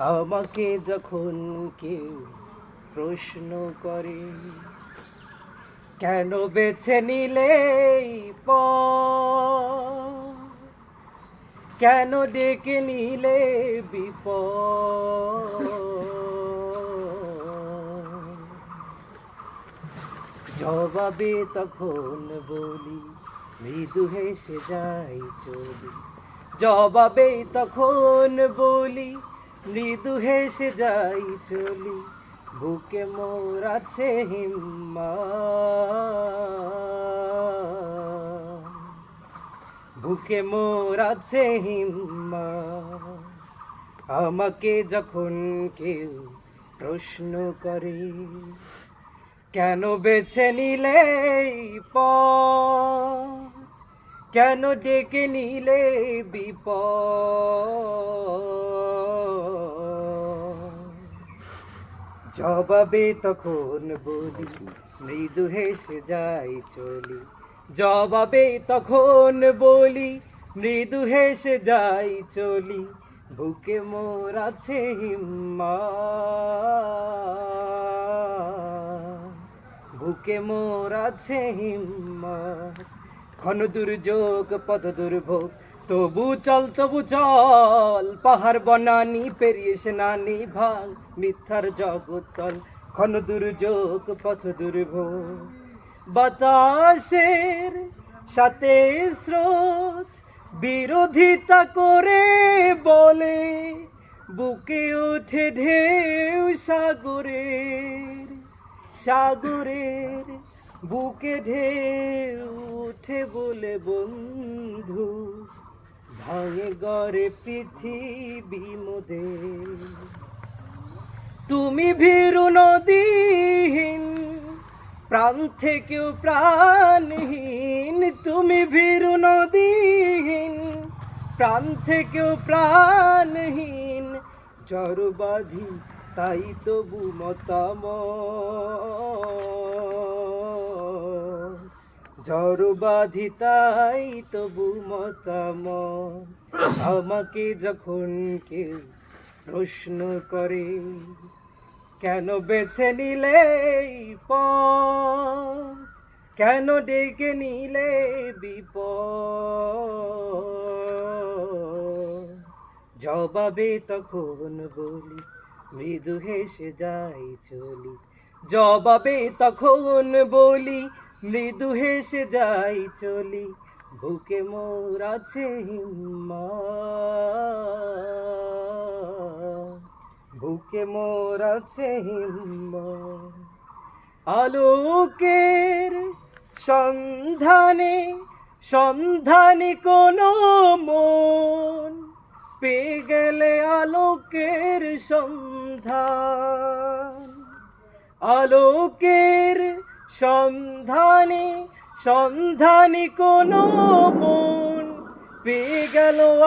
আমাকে যখন কেউ প্রশ্ন করে, কেন বেছে নিলে? কেন ডেকে নিলে বিপ জবাবে তখন বলি, মৃদু হেসে যাই চলি জবাবে তখন বলি মৃদু হেসে যাই চলি, বুকে মোর আছে হিম্মা বুকে মোর আছে হিম্মা আমাকে যখন কেউ প্রশ্ন করে, কেন বেছে নিলে পথ? কেন ডেকে নিলে বিপদ জবাবে তখন বলি, মৃদু হেসে যাই চলি। জবাবে তখন বলি, মৃদু হেসে যাই চলি। বুকে মোর আছে বুকে মোর আছে হিম্মা। ক্ষণ দুর্যোগ, পথ দুর্ভোগ তবু চল তবু চল, পাহাড় বনানি পেরিয়ে সেনানি ভাঙ মিথ্যার জগতল ক্ষণ দুর্যোগ, পথ দুর্ভোগ। বাতাসের সাথে স্রোত, বিরোধিতা করে বলে, বুকে ওঠে ঢেউ সাগরের সাগরের বুকে ঢেউ উঠে বলে বন্ধু। ভাঙে গড়ে পৃথিবী মোদের। তুমি ভীরু নদীহীন, প্রাণ থেকেও প্রাণহীন। তুমি ভীরু নদীহীন, প্রাণ থেকেও প্রাণহীন। জড়বাধি তাই তবু মতাম জড়বাধি তাই তবু মতাম। আমাকে যখন কেউ প্রশ্ন করে, কেন বেছে নিলে পথ? কেন ডেকে নিলে বিপদ? জবাবে তখন বলি, মৃদু হেসে যাই চলি। জবাবে তখন বলি মৃদু হেসে যাই চলি, বুকে মোর আছে বুকে মোর আছে আলোকের সন্ধানে সন্ধানে কোনো মন পেয়ে গেলে আলোকের সন্ধান। আলোকের সন্ধানে সন্ধানে কোনো মন পেয়ে গেল